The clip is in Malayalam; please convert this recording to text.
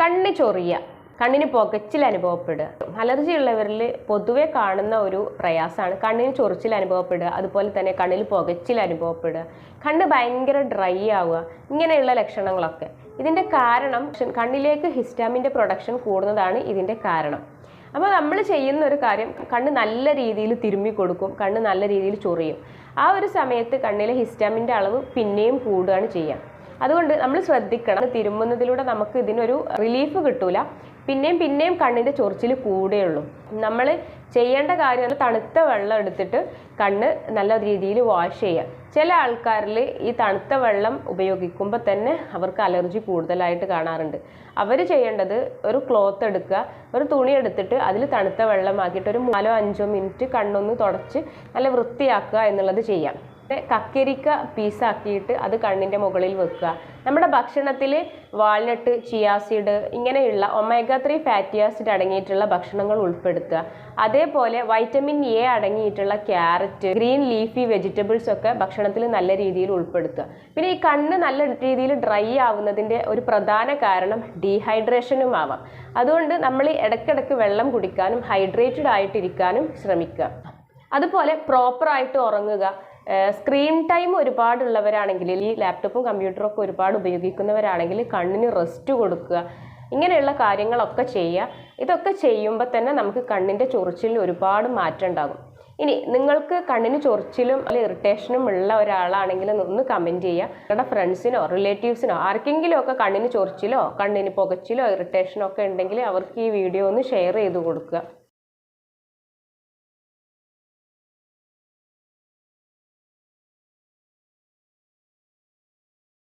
കണ്ണ് ചൊറിയ കണ്ണിന് പുകച്ചിൽ അനുഭവപ്പെടുക. അലർജി ഉള്ളവരിൽ പൊതുവെ കാണുന്ന ഒരു പ്രയാസമാണ് കണ്ണിന് ചൊറിച്ചിൽ അനുഭവപ്പെടുക അതുപോലെ തന്നെ കണ്ണിൽ പുകച്ചിൽ അനുഭവപ്പെടുക കണ്ണ് ഭയങ്കര ഡ്രൈ ആവുക ഇങ്ങനെയുള്ള ലക്ഷണങ്ങളൊക്കെ. ഇതിന്റെ കാരണം കണ്ണിലേക്ക് ഹിസ്റ്റാമിന്റെ പ്രൊഡക്ഷൻ കൂടുന്നതാണ് ഇതിന്റെ കാരണം. അപ്പോൾ നമ്മൾ ചെയ്യുന്ന ഒരു കാര്യം കണ്ണ് നല്ല രീതിയിൽ തിരുമ്മി കൊടുക്കും കണ്ണ് നല്ല രീതിയിൽ ചൊറിയും. ആ ഒരു സമയത്ത് കണ്ണിലെ ഹിസ്റ്റാമിന്റെ അളവ് പിന്നെയും കൂടുകയാണ് ചെയ്യുക അതുകൊണ്ട് നമ്മൾ ശ്രദ്ധിക്കണം. തിരുമുന്നതിലൂടെ നമുക്ക് ഇതിനൊരു റിലീഫ് കിട്ടൂല. പിന്നെയും പിന്നെയും കണ്ണിന്റെ ചൊറിച്ചിൽ കൂടുകയുള്ളൂ നമ്മൾ ചെയ്യേണ്ട കാര്യം തണുത്ത വെള്ളം എടുത്തിട്ട് കണ്ണ് നല്ല രീതിയിൽ വാഷ് ചെയ്യുക. ചില ആൾക്കാരിൽ ഈ തണുത്ത വെള്ളം ഉപയോഗിക്കുമ്പോൾ തന്നെ അവർക്ക് അലർജി കൂടുതലായിട്ട് കാണാറുണ്ട്. അവർ ചെയ്യേണ്ടത് ഒരു ക്ലോത്ത് എടുക്കുക. ഒരു തുണി എടുത്തിട്ട് അതിൽ തണുത്ത വെള്ളമാക്കിയിട്ട് ഒരു നാലോ അഞ്ചോ മിനിറ്റ് കണ്ണൊന്ന് തുടച്ച് നല്ല വൃത്തിയാക്കുക എന്നുള്ളത് ചെയ്യാം. പിന്നെ കക്കരിക്ക പീസാക്കിയിട്ട് അത് കണ്ണിന്റെ മുകളിൽ വെക്കുക. നമ്മുടെ ഭക്ഷണത്തിൽ വാൾനട്ട് ചിയാസിഡ് ഇങ്ങനെയുള്ള ഒമേഗ ത്രീ ഫാറ്റി ആസിഡ് അടങ്ങിയിട്ടുള്ള ഭക്ഷണങ്ങൾ ഉൾപ്പെടുത്തുക. അതേപോലെ വൈറ്റമിൻ എ അടങ്ങിയിട്ടുള്ള ക്യാരറ്റ് ഗ്രീൻ ലീഫി വെജിറ്റബിൾസ് ഒക്കെ ഭക്ഷണത്തിൽ നല്ല രീതിയിൽ ഉൾപ്പെടുത്തുക. പിന്നെ ഈ കണ്ണ് നല്ല രീതിയിൽ ഡ്രൈ ആവുന്നതിന്റെ ഒരു പ്രധാന കാരണം ഡീഹൈഡ്രേഷനും ആവാം. അതുകൊണ്ട് നമ്മൾ ഇടയ്ക്കിടയ്ക്ക് വെള്ളം കുടിക്കാനും ഹൈഡ്രേറ്റഡ് ആയിട്ടിരിക്കാനും ശ്രമിക്കുക. അതുപോലെ പ്രോപ്പറായിട്ട് ഉറങ്ങുക. സ്ക്രീൻ ടൈം ഒരുപാടുള്ളവരാണെങ്കിൽ ഈ ലാപ്ടോപ്പും കമ്പ്യൂട്ടറും ഒക്കെ ഒരുപാട് ഉപയോഗിക്കുന്നവരാണെങ്കിൽ കണ്ണിന് റെസ്റ്റ് കൊടുക്കുക ഇങ്ങനെയുള്ള കാര്യങ്ങളൊക്കെ ചെയ്യുക. ഇതൊക്കെ ചെയ്യുമ്പോൾ തന്നെ നമുക്ക് കണ്ണിന്റെ ചൊറിച്ചിൽ ഒരുപാട് മാറ്റം ഉണ്ടാകും. ഇനി നിങ്ങൾക്ക് കണ്ണിന് ചൊറിച്ചിലും അല്ലെങ്കിൽ ഇറിറ്റേഷനും ഉള്ള ഒരാളാണെങ്കിൽ ഒന്ന് കമന്റ് ചെയ്യുക. നിങ്ങളുടെ ഫ്രണ്ട്സിനോ റിലേറ്റീവ്സിനോ ആർക്കെങ്കിലും ഒക്കെ കണ്ണിന് ചൊറിച്ചിലോ കണ്ണിന് പുകച്ചിലോ ഇറിറ്റേഷനോ ഒക്കെ ഉണ്ടെങ്കിൽ അവർക്ക് ഈ വീഡിയോ ഒന്ന് ഷെയർ ചെയ്ത് കൊടുക്കുക.